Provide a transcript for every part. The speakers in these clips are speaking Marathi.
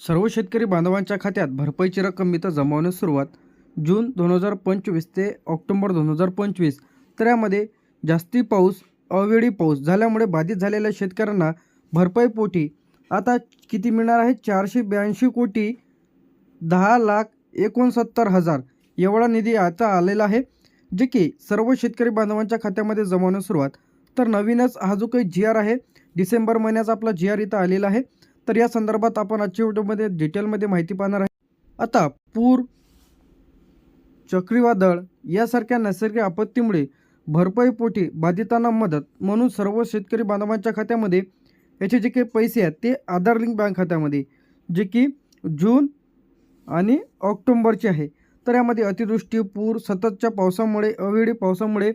सर्व शेतकरी बांधवांच्या खात्यात भरपाईची रक्कम इथं जमवण्यास सुरुवात. जून दोन हजार पंचवीस ते ऑक्टोबर दोन हजार पंचवीस. तर यामध्ये जास्ती पाऊस अवेळी पाऊस झाल्यामुळे बाधित झालेल्या शेतकऱ्यांना भरपाईपोटी आता किती मिळणार आहे? चारशे ब्याऐंशी कोटी दहा लाख एकोणसत्तर हजार एवढा निधी आता आलेला आहे जे की सर्व शेतकरी बांधवांच्या खात्यामध्ये जमवण्यास सुरुवात. तर नवीनच हा जो काही जी आर आहे. डिसेंबर महिन्याचा आपला जी आर इथं आलेला आहे. तर या संदर्भात आपण आजच्या व्हिडिओमध्ये डिटेलमध्ये माहिती पाहणार आहे. आता पूर चक्रीवादळ यासारख्या नैसर्गिक आपत्तीमुळे भरपाईपोटी बाधितांना मदत म्हणून सर्व शेतकरी बांधवांच्या खात्यामध्ये याचे जे काही पैसे आहेत ते आधार लिंक बँक खात्यामध्ये जे की जून आणि ऑक्टोंबरचे आहे. तर यामध्ये अतिवृष्टी पूर सततच्या पावसामुळे अवेळी पावसामुळे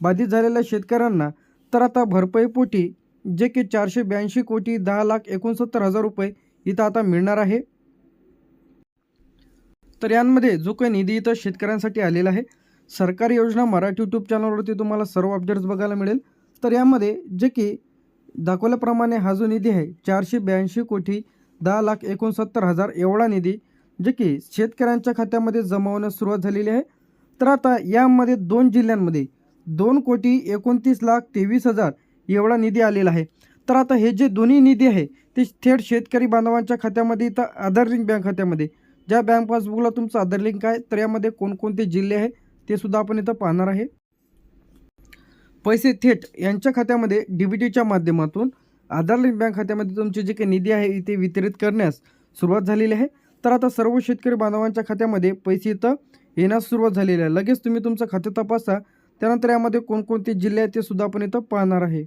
बाधित झालेल्या शेतकऱ्यांना तर आता भरपाईपोटी जे की चारशे ब्याऐंशी कोटी दहा लाख एकोणसत्तर हजार रुपये इथं आता मिळणार आहे. तर यांमध्ये जो काही निधी इथं शेतकऱ्यांसाठी आलेला आहे. सरकारी योजना मराठी यूट्यूब चॅनलवरती तुम्हाला सर्व अपडेट्स बघायला मिळेल. तर यामध्ये जे की दाखवल्याप्रमाणे हा जो निधी आहे चारशे ब्याऐंशी कोटी दहा लाख एकोणसत्तर हजार एवढा निधी जे की शेतकऱ्यांच्या खात्यामध्ये जमवण्यास सुरुवात झालेली आहे. तर आता यामध्ये दोन जिल्ह्यांमध्ये दोन कोटी एकोणतीस लाख तेवीस हजार एवढा निधी आलेला आहे. तर आता हे जे दोन्ही निधी आहे ते थेट शेतकरी बांधवांच्या खात्यामध्ये इथं आधार लिंक बँक खात्यामध्ये. ज्या बँक पासबुकला तुमचं आधार लिंक आहे तर यामध्ये कोणकोणते जिल्हे आहे ते सुद्धा आपण इथं पाहणार आहे. पैसे थेट यांच्या खात्यामध्ये डी बी टीच्या माध्यमातून आधार लिंक बँक खात्यामध्ये तुमचे जे काही निधी आहे इथे वितरित करण्यास सुरुवात झालेली आहे. तर आता सर्व शेतकरी बांधवांच्या खात्यामध्ये पैसे इथं येण्यास सुरुवात झालेली आहे. लगेच तुम्ही तुमचं खाते तपासा त्यानंतर यामध्ये कोणकोणते जिल्हे आहेत ते सुद्धा आपण इथं पाहणार आहे.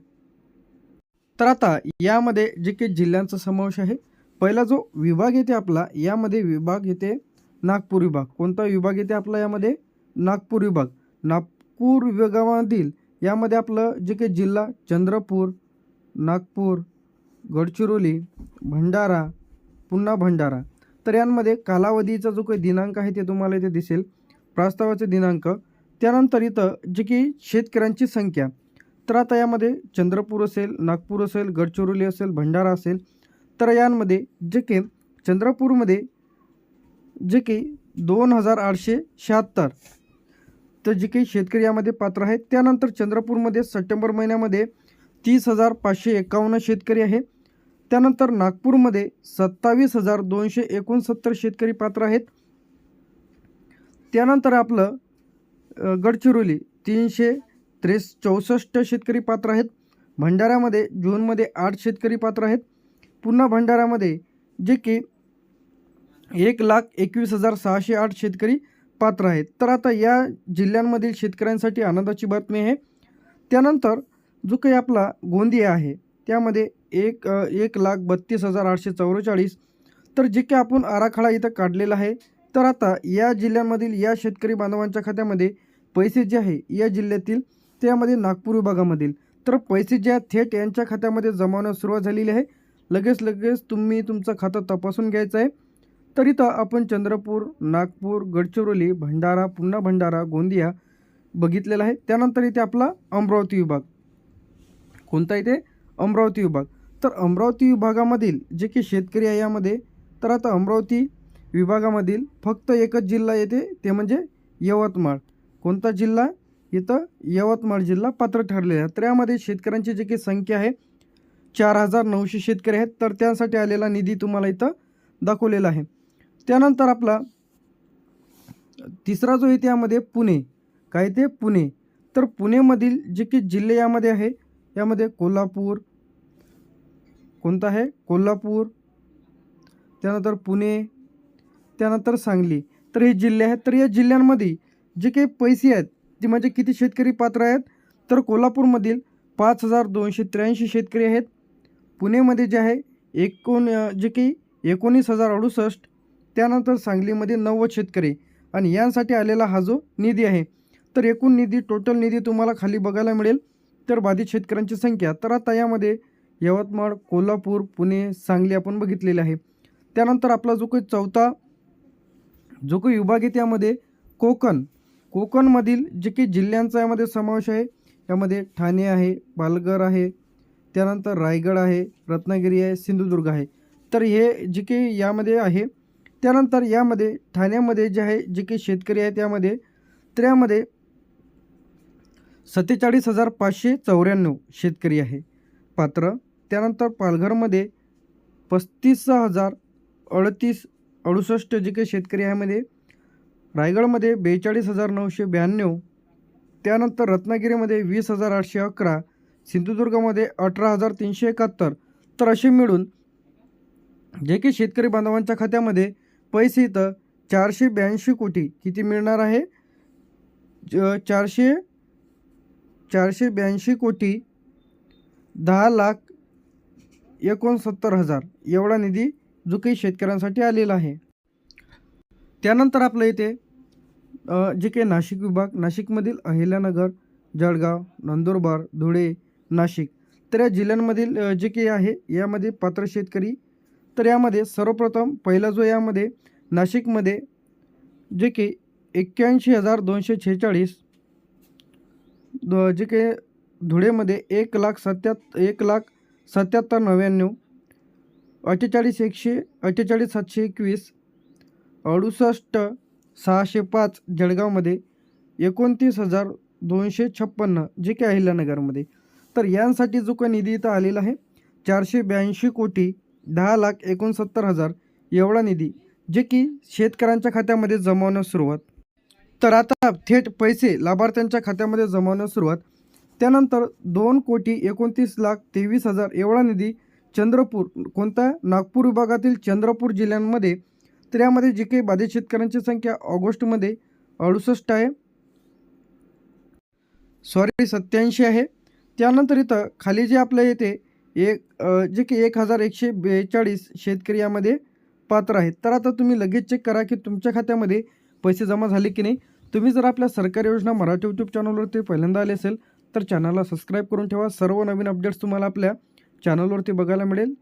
तर आता यामध्ये जे काही जिल्ह्यांचा समावेश आहे पहिला जो विभाग येते आपला यामध्ये विभाग येते नागपूर विभाग. कोणता विभाग येते आपला यामध्ये? नागपूर विभाग. नागपूर विभागामधील यामध्ये आपलं जे काही जिल्हा चंद्रपूर नागपूर गडचिरोली भंडारा पुन्हा भंडारा. तर यांमध्ये कालावधीचा जो काही दिनांक आहे ते तुम्हाला इथे दिसेल. प्रस्तावाचे दिनांक. त्यानंतर इथं जे की शेतकऱ्यांची संख्या. तर आता यामध्ये चंद्रपूर असेल नागपूर असेल गडचिरोली असेल भंडारा असेल तर यांमध्ये जे की चंद्रपूरमध्ये जे की दोन हजार आठशे शहात्तर. तर जे काही शेतकरी यामध्ये पात्र आहेत. त्यानंतर चंद्रपूरमध्ये सप्टेंबर महिन्यामध्ये तीस हजार पाचशे एकावन्न शेतकरी आहे. त्यानंतर नागपूरमध्ये सत्तावीस हजार दोनशे एकोणसत्तर शेतकरी पात्र आहेत. त्यानंतर आपलं गडचिरोली तीनशे त्रेस चौसष्ट शेतकरी पात्र आहेत. भंडाऱ्यामध्ये जूनमध्ये आठ शेतकरी पात्र आहेत. पुन्हा भंडाऱ्यामध्ये जे की एक लाख एकवीस हजार सहाशे आठ शेतकरी पात्र आहेत. तर आता या जिल्ह्यांमधील शेतकऱ्यांसाठी आनंदाची बातमी आहे. त्यानंतर जो काही आपला गोंदिया आहे त्यामध्ये एक एक लाख बत्तीस हजार आठशे चौवेचाळीस तर जे काही आपण आराखडा इथं काढलेला आहे. तर आता या जिल्ह्यांमधील या शेतकरी बांधवांच्या खात्यामध्ये पैसे जे आहे या जिल्ह्यातील त्यामध्ये नागपूर विभागामधील. तर पैसे जे आहेत थेट यांच्या खात्यामध्ये जमावण्यास सुरुवात झालेली आहे. लगेच लगेच तुम्ही तुमचं खातं तपासून घ्यायचं आहे. तर इथं आपण चंद्रपूर नागपूर गडचिरोली भंडारा पुन्हा भंडारा गोंदिया बघितलेला आहे. त्यानंतर इथे आपला अमरावती विभाग. कोणता इथे? अमरावती विभाग. तर अमरावती विभागामधील जे की शेतकरी आहे यामध्ये तर आता अमरावती विभागामधील फक्त एकच जिल्हा येते ते म्हणजे यवतमाळ. कोणता जिल्हा? इथं यवतमाळ जिल्हा पात्र ठरलेला आहे. तर यामध्ये शेतकऱ्यांची जी काही संख्या आहे चार हजार नऊशे शेतकरी आहेत. तर त्यासाठी आलेला निधी तुम्हाला इथं दाखवलेला आहे. त्यानंतर आपला तिसरा जो आहे त्यामध्ये पुणे. काय ते? पुणे. तर पुणेमधील जे की जिल्हे यामध्ये आहे यामध्ये कोल्हापूर कोणता आहे? कोल्हापूर. त्यानंतर पुणे. त्यानंतर सांगली. तर हे जिल्हे आहेत. तर या जिल्ह्यांमध्ये जे काही पैसे आहेत ती म्हणजे किती शेतकरी पात्र आहेत? तर कोल्हापूरमधील पाच हजार दोनशे त्र्याऐंशी शेतकरी आहेत. पुणेमध्ये जे आहे एकोण जे की एकोणीस हजार अडुसष्ट त्यानंतर सांगलीमध्ये नव्वद शेतकरी आणि यांसाठी आलेला हा जो निधी आहे तर एकूण निधी टोटल निधी तुम्हाला खाली बघायला मिळेल. तर बाधित शेतकऱ्यांची संख्या तर आता यामध्ये यवतमाळ कोल्हापूर पुणे सांगली आपण बघितलेले आहे. त्यानंतर आपला जो काही चौथा जो काही विभाग आहे त्यामध्ये कोकण कोकणमधील जे काही जिल्ह्यांचा यामध्ये समावेश आहे यामध्ये ठाणे आहे पालघर आहे त्यानंतर रायगड आहे रत्नागिरी आहे सिंधुदुर्ग आहे. तर हे जे काही यामध्ये आहे त्यानंतर यामध्ये ठाण्यामध्ये जे आहे जे काही शेतकरी आहे त्यामध्ये तर यामध्ये सत्तेचाळीस हजार पाचशे चौऱ्याण्णव शेतकरी आहे. पात्र. त्यानंतर पालघरमध्ये पस्तीस हजार अडतीस अडुसष्ट जे काही शेतकरी आहे मध्ये रायगडमध्ये बेचाळीस हजार नऊशे ब्याण्णव त्यानंतर रत्नागिरीमध्ये वीस हजार आठशे अकरा सिंधुदुर्गामध्ये अठरा हजार तीनशे एकाहत्तर. तर असे मिळून जे की शेतकरी बांधवांच्या खात्यामध्ये पैसे इथं चारशे ब्याऐंशी कोटी किती मिळणार आहे? ज- चारशे चारशे ब्याऐंशी कोटी दहा लाख एकोणसत्तर हजार एवढा निधी जो काही शेतकऱ्यांसाठी आलेला आहे. त्यानंतर आपलं इथे जे काही नाशिक विभाग नाशिकमधील अहिल्यानगर जळगाव नंदुरबार धुळे नाशिक तर या जिल्ह्यांमधील जे काही आहे यामध्ये पात्र शेतकरी तर यामध्ये सर्वप्रथम पहिला जो यामध्ये नाशिकमध्ये जे की एक्क्याऐंशी हजार दोनशे छेचाळीस द जे काही धुळेमध्ये एक लाख सत्यात एक लाख सत्याहत्तर नव्याण्णव अठ्ठेचाळीस एकशे अठ्ठेचाळीस सातशे एकवीस अडुसष्ट सहाशे पाच जळगावमध्ये एकोणतीस हजार दोनशे छप्पन्न जे की अहिल्यानगरमध्ये. तर यांसाठी जो काही निधी इथं आलेला आहे चारशे ब्याऐंशी कोटी दहा लाख एकोणसत्तर हजार एवढा निधी जे की शेतकऱ्यांच्या खात्यामध्ये जमवण्यास सुरुवात. तर आता थेट पैसे लाभार्थ्यांच्या खात्यामध्ये जमवण्यास सुरुवात. त्यानंतर दोन कोटी एकोणतीस लाख तेवीस हजार एवढा निधी चंद्रपूर कोणता? नागपूर विभागातील चंद्रपूर जिल्ह्यांमध्ये तर यामध्ये जी काही बाधित शेतकऱ्यांची संख्या ऑगस्टमध्ये अडुसष्ट आहे. सॉरी सत्याऐंशी आहे. त्यानंतर इथं खाली जे आपलं येते एक जे की एक हजार एकशे बेचाळीस शेतकरी यामध्ये पात्र आहेत. तर आता तुम्ही लगेच चेक करा की तुमच्या खात्यामध्ये पैसे जमा झाले की नाही. तुम्ही जर आपल्या सरकारी योजना मराठी यूट्यूब चॅनलवरती पहिल्यांदा आले असेल तर चॅनलला सबस्क्राईब करून ठेवा. सर्व नवीन अपडेट्स तुम्हाला आपल्या चॅनलवरती बघायला मिळेल.